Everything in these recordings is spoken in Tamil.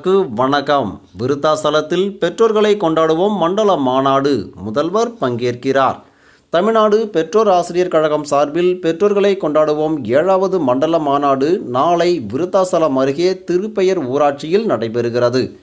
நேயர்களுக்கு வணக்கம். விருத்தாசலத்தில் பெற்றோர்களை கொண்டாடுவோம் மண்டல மாநாடு முதல்வர் பங்கேற்கிறார். தமிழ்நாடு பெற்றோர் ஆசிரியர் கழகம் சார்பில் பெற்றோர்களை கொண்டாடுவோம் ஏழாவது மண்டல மாநாடு நாளை விருத்தாசலம் அருகே திருப்பெயர் ஊராட்சியில் நடைபெறுகிறது.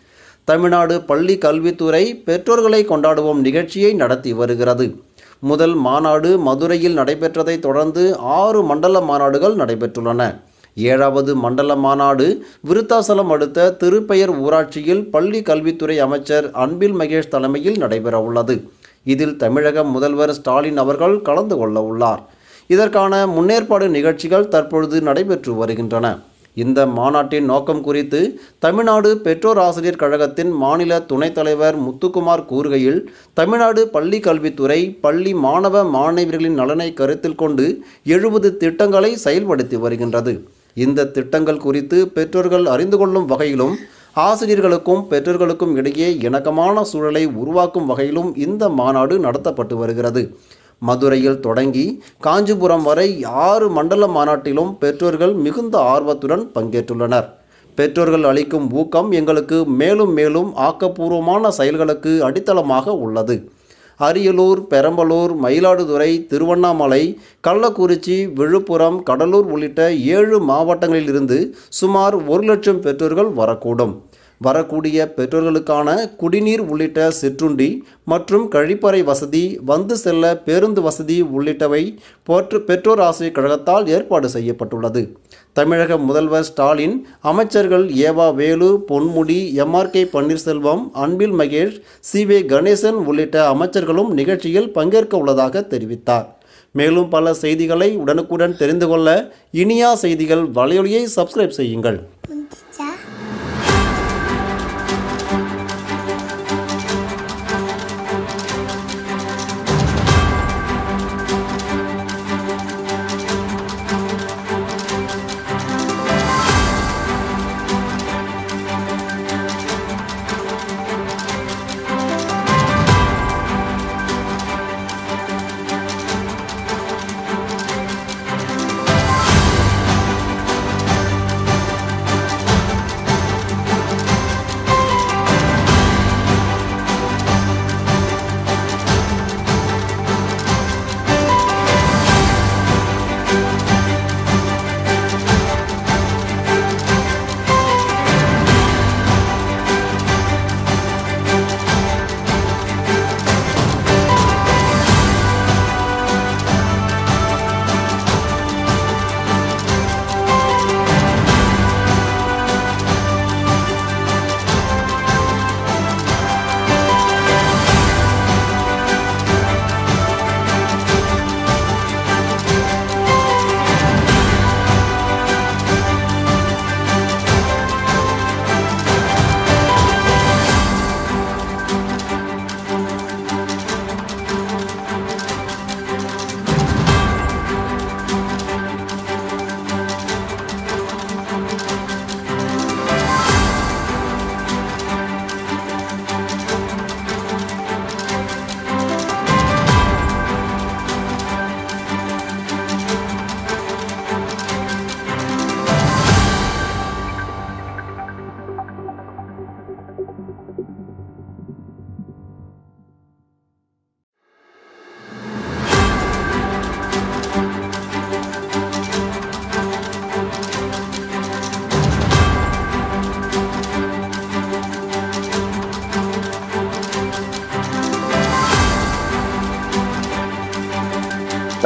தமிழ்நாடு பள்ளி கல்வித்துறை பெற்றோர்களை கொண்டாடுவோம் நிகழ்ச்சியை நடத்தி வருகிறது. முதல் மாநாடு மதுரையில் நடைபெற்றதைத் தொடர்ந்து ஆறு மண்டல மாநாடுகள் நடைபெற்றுள்ளன. ஏழாவது மண்டல மாநாடு விருத்தாசலம் அடுத்த திருப்பெயர் ஊராட்சியில் பள்ளி கல்வித்துறை அமைச்சர் அன்பில் மகேஷ் தலைமையில் நடைபெறவுள்ளது இதில் தமிழக முதல்வர் ஸ்டாலின் அவர்கள் கலந்து கொள்ள உள்ளார். இதற்கான முன்னேற்பாடு நிகழ்ச்சிகள் தற்பொழுது நடைபெற்று வருகின்றன. இந்த மாநாட்டின் நோக்கம் குறித்து தமிழ்நாடு பெற்றோர் ஆசிரியர் கழகத்தின் மாநில துணைத் தலைவர் முத்துக்குமார் கூறுகையில் தமிழ்நாடு பள்ளி கல்வித்துறை பள்ளி மாணவ மாணவியர்களின் நலனை கருத்தில் கொண்டு எழுபது திட்டங்களை செயல்படுத்தி வருகின்றது. இந்த திட்டங்கள் குறித்து பெற்றோர்கள் அறிந்து கொள்ளும் வகையிலும் ஆசிரியர்களுக்கும் பெற்றோர்களுக்கும் இடையே இணக்கமான சூழலை உருவாக்கும் வகையிலும் இந்த மாநாடு நடத்தப்பட்டு வருகிறது. மதுரையில் தொடங்கி காஞ்சிபுரம் வரை ஆறு மண்டல மாநாட்டிலும் பெற்றோர்கள் மிகுந்த ஆர்வத்துடன் பங்கேற்றுள்ளனர். பெற்றோர்கள் அளிக்கும் ஊக்கம் எங்களுக்கு மேலும் மேலும் ஆக்கப்பூர்வமான செயல்களுக்கு அடித்தளமாக உள்ளது. அரியலூர் பெரம்பலூர் மயிலாடுதுறை திருவண்ணாமலை கள்ளக்குறிச்சி விழுப்புரம் கடலூர் உள்ளிட்ட ஏழு மாவட்டங்களிலிருந்து சுமார் ஒரு லட்சம் பெற்றோர்கள் வரக்கூடும். வரக்கூடிய பெற்றோர்களுக்கான குடிநீர் உள்ளிட்ட சிற்றுண்டி மற்றும் கழிப்பறை வசதி வந்து செல்ல பேருந்து வசதி உள்ளிட்டவை போற்று பெற்றோர் ஆசிரியர் கழகத்தால் ஏற்பாடு செய்யப்பட்டுள்ளது. தமிழக முதல்வர் ஸ்டாலின் அமைச்சர்கள் ஏவா வேலு பொன்முடி எம்ஆர்கே பன்னீர்செல்வம் அன்பில் மகேஷ் சி. வே. கணேசன் உள்ளிட்ட அமைச்சர்களும் நிகழ்ச்சியில் பங்கேற்க உள்ளதாக தெரிவித்தார். மேலும் பல செய்திகளை உடனுக்குடன் தெரிந்து கொள்ள இனியா செய்திகள் வலையொலியை சப்ஸ்கிரைப் செய்யுங்கள்.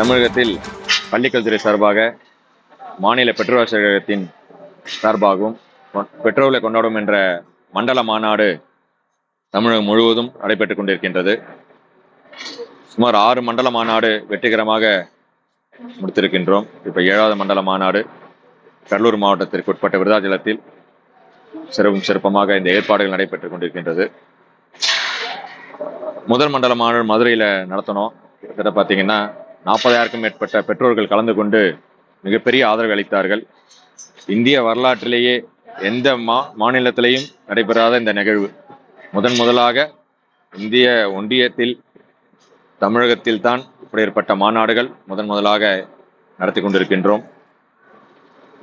தமிழகத்தில் பள்ளிக்கல்துறை சார்பாக மாநில பெற்றோர் கழகத்தின் சார்பாகவும் கொ- பெற்றோர்களை கொண்டாடும் என்ற மண்டல மாநாடு தமிழகம் முழுவதும் நடைபெற்றுக் கொண்டிருக்கின்றது. சுமார் ஆறு மண்டல மாநாடு வெற்றிகரமாக முடித்திருக்கின்றோம். இப்போ ஏழாவது மண்டல மாநாடு கடலூர் மாவட்டத்திற்கு உட்பட்ட விருதாச்சலத்தில் சிறப்பும் சிறப்பமாக இந்த ஏற்பாடுகள் நடைபெற்றுக் கொண்டிருக்கின்றது. முதல் மண்டல மாநாடு மதுரையில் நடத்தணும். கிட்டத்தட்ட பார்த்தீங்கன்னா நாற்பதாயிரக்கும் மேற்பட்ட பெற்றோர்கள் கலந்து கொண்டு மிகப்பெரிய ஆதரவு அளித்தார்கள். இந்திய வரலாற்றிலேயே எந்த மா மாநிலத்திலையும் நடைபெறாத இந்த நிகழ்வு. முதன் முதலாக இந்திய ஒன்றியத்தில் தமிழகத்தில் தான் இப்படிப்பட்ட மாநாடுகள் முதன் முதலாக நடத்தி கொண்டிருக்கின்றோம்.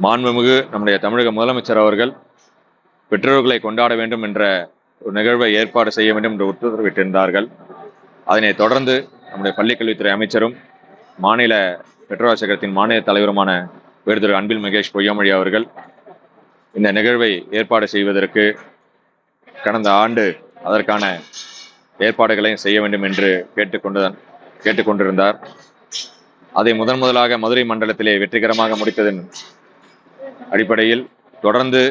மாண்புமிகு நம்முடைய தமிழக முதலமைச்சர் அவர்கள் பெற்றோர்களை கொண்டாட வேண்டும் என்ற ஒரு நிகழ்வை ஏற்பாடு செய்ய வேண்டும் என்று உத்தரவிட்டிருந்தார்கள். அதனைத் தொடர்ந்து நம்முடைய பள்ளிக்கல்வித்துறை அமைச்சரும் மாநில பெட்ரோல் ஆசிரியத்தின் மாநில தலைவருமான வேறு திரு அன்பில் மகேஷ் பொய்யாமொழி அவர்கள் இந்த நிகழ்வை ஏற்பாடு செய்வதற்கு கடந்த ஆண்டு அதற்கான ஏற்பாடுகளையும் செய்ய வேண்டும் என்று கேட்டுக்கொண்டு கேட்டுக்கொண்டிருந்தார். அதை முதன் முதலாக மதுரை மண்டலத்திலே வெற்றிகரமாக முடித்ததன் அடிப்படையில் தொடர்ந்து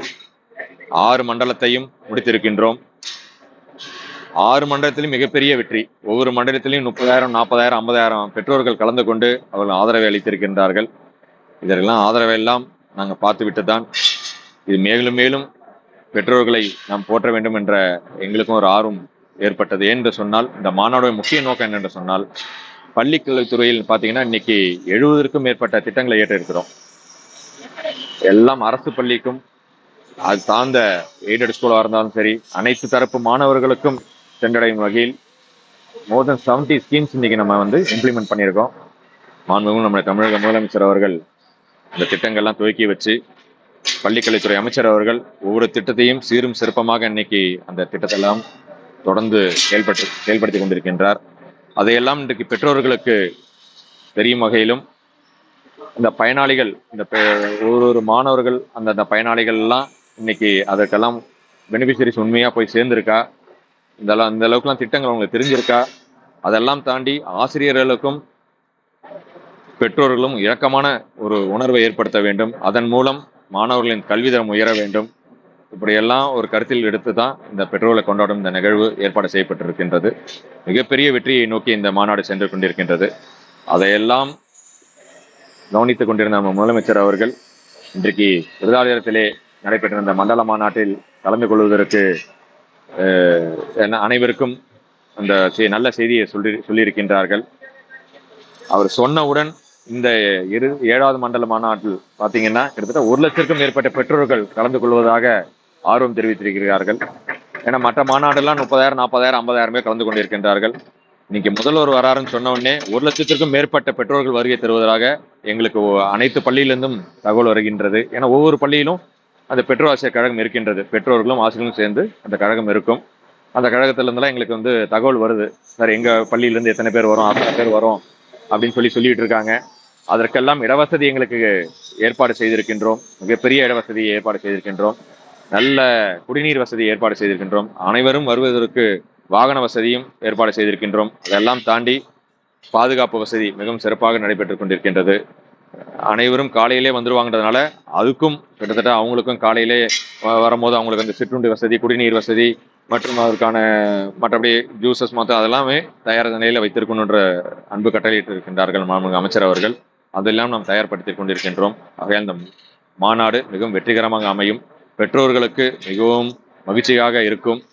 ஆறு மண்டலத்தையும் முடித்திருக்கின்றோம். ஆறு மண்டலத்திலும் மிகப்பெரிய வெற்றி. ஒவ்வொரு மண்டலத்திலையும் முப்பதாயிரம் நாற்பதாயிரம் ஐம்பதாயிரம் பெற்றோர்கள் கலந்து கொண்டு அவர்கள் ஆதரவை அளித்திருக்கின்றார்கள். இதற்கெல்லாம் ஆதரவை எல்லாம் நாங்கள் பார்த்துவிட்டு தான் இது மேலும் மேலும் பெற்றோர்களை நாம் போற்ற வேண்டும் என்ற எங்களுக்கும் ஒரு ஆர்வம் ஏற்பட்டது. என்று சொன்னால் இந்த மாநாடு முக்கிய நோக்கம் என்னென்று சொன்னால் பள்ளி கல்வித்துறையில் பார்த்தீங்கன்னா இன்னைக்கு எழுபதற்கும் மேற்பட்ட திட்டங்களை ஏற்றிருக்கிறோம். எல்லாம் அரசு பள்ளிக்கும் அது சார்ந்த எய்டட் ஸ்கூலாக இருந்தாலும் சரி அனைத்து தரப்பு மாணவர்களுக்கும் சென்றடையும் வகையில் மோர் தென் செவன்ட்டி ஸ்கீம்ஸ் இன்னைக்கு நம்ம வந்து இம்ப்ளிமெண்ட் பண்ணியிருக்கோம். மாண்புமிகு நம்முடைய தமிழக முதலமைச்சர் அவர்கள் இந்த திட்டங்கள்லாம் துவக்கி வச்சு பள்ளிக்கல்வித்துறை அமைச்சர் அவர்கள் ஒவ்வொரு திட்டத்தையும் சீரும் சிறப்பமாக இன்னைக்கு அந்த திட்டத்தெல்லாம் தொடர்ந்து செயல்பட்டு செயல்படுத்தி கொண்டிருக்கின்றார். அதையெல்லாம் இன்றைக்கு பெற்றோர்களுக்கு தெரியும் வகையிலும் இந்த பயனாளிகள் இந்த பெ- ஒரு ஒரு மாணவர்கள் அந்த அந்த பயனாளிகள் எல்லாம் இன்னைக்கு அதற்கெல்லாம் பெனிஃபிஷரிஸ் உண்மையாக போய் சேர்ந்திருக்கா? இதெல்லாம் இந்த அளவுக்குலாம் திட்டங்கள் அவங்களுக்கு தெரிஞ்சிருக்கா? அதெல்லாம் தாண்டி ஆசிரியர்களுக்கும் பெற்றோர்களும் இறக்கமான ஒரு உணர்வை ஏற்படுத்த வேண்டும். அதன் மூலம் மாணவர்களின் கல்விதரம் உயர வேண்டும். இப்படியெல்லாம் ஒரு கருத்தில் எடுத்து தான் இந்த பெற்றோர்களை கொண்டாடும் இந்த நிகழ்வு ஏற்பாடு செய்யப்பட்டிருக்கின்றது. மிகப்பெரிய வெற்றியை நோக்கி இந்த மாநாடு சென்று கொண்டிருக்கின்றது. அதையெல்லாம் கவனித்துக் கொண்டிருந்த நம்ம முதலமைச்சர் அவர்கள் இன்றைக்கு விருதாலயத்திலே நடைபெற்ற இந்த மண்டல மாநாட்டில் கலந்து கொள்வதற்கு அனைவருக்கும் அந்த செ- நல்ல செய்தியை சொல்லி சொல்லியிருக்கின்றார்கள். அவர் சொன்னவுடன் இந்த இரு ஏழாவது மண்டல மாநாட்டில் பார்த்தீங்கன்னா கிட்டத்தட்ட ஒரு லட்சத்திற்கும் மேற்பட்ட பெற்றோர்கள் கலந்து கொள்வதாக ஆர்வம் தெரிவித்திருக்கிறார்கள். ஏன்னா மற்ற மாநாடெல்லாம் முப்பதாயிரம் நாற்பதாயிரம் ஐம்பதாயிரமே கலந்து கொண்டிருக்கின்றார்கள். இன்னைக்கு முதல்வர் வராருன்னு சொன்ன உடனே ஒரு லட்சத்திற்கும் மேற்பட்ட பெற்றோர்கள் வருகை தருவதாக எங்களுக்கு அனைத்து பள்ளியிலிருந்தும் தகவல் வருகின்றது. ஏன்னா ஒவ்வொரு பள்ளியிலும் அந்த பெற்றோர் ஆசிரியர் கழகம் இருக்கின்றது. பெற்றோர்களும் ஆசிரியர்களும் சேர்ந்து அந்த கழகம் இருக்கும். அந்த கழகத்திலேருந்துலாம் எங்களுக்கு வந்து தகவல் வருது. சார் எங்கள் பள்ளியிலேருந்து எத்தனை பேர் வரும்? அத்தனை பேர் வரும்? அப்படின்னு சொல்லி சொல்லிட்டு இருக்காங்க. அதற்கெல்லாம் இடவசதி எங்களுக்கு ஏற்பாடு செய்திருக்கின்றோம். மிகப்பெரிய இடவசதியை ஏற்பாடு செய்திருக்கின்றோம். நல்ல குடிநீர் வசதி ஏற்பாடு செய்திருக்கின்றோம். அனைவரும் வருவதற்கு வாகன வசதியும் ஏற்பாடு செய்திருக்கின்றோம். அதெல்லாம் தாண்டி பாதுகாப்பு வசதி மிகவும் சிறப்பாக நடைபெற்றுக் கொண்டிருக்கின்றது. அனைவரும் காலையிலே வந்துருவாங்கன்றதுனால அதுக்கும் கிட்டத்தட்ட அவங்களுக்கும் காலையிலே வ- வரும்போது அவங்களுக்கு அந்த சிற்றுண்டி வசதி குடிநீர் வசதி மற்றும் அதற்கான மற்றபடி ஜூசஸ் மொத்தம் அதெல்லாமே தயார் நிலையில் வைத்திருக்கணுன்ற அன்பு கட்டளையிட்டு இருக்கின்றார்கள் மாண்புமிகு அமைச்சர் அவர்கள். அதெல்லாம் நாம் தயார்படுத்தி கொண்டிருக்கின்றோம். ஆகையால் இந்த மாநாடு மிகவும் வெற்றிகரமாக அமையும். பெற்றோர்களுக்கு மிகவும் மகிழ்ச்சியாக இருக்கும்.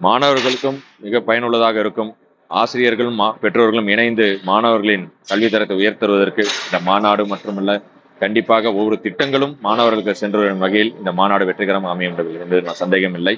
மாணவர்களுக்கும் மிக பயனுள்ளதாக இருக்கும். ஆசிரியர்களும் மா- பெற்றோர்களும் இணைந்து மாணவர்களின் கல்வி தரத்தை உயர்த்தருவதற்கு இந்த மாநாடு மட்டுமல்ல கண்டிப்பாக ஒவ்வொரு திட்டங்களும் மாணவர்களுக்கு சென்று வரும் வகையில் இந்த மாநாடு வெற்றிகரமாக அமையும் என்பதில் நான் சந்தேகம் இல்லை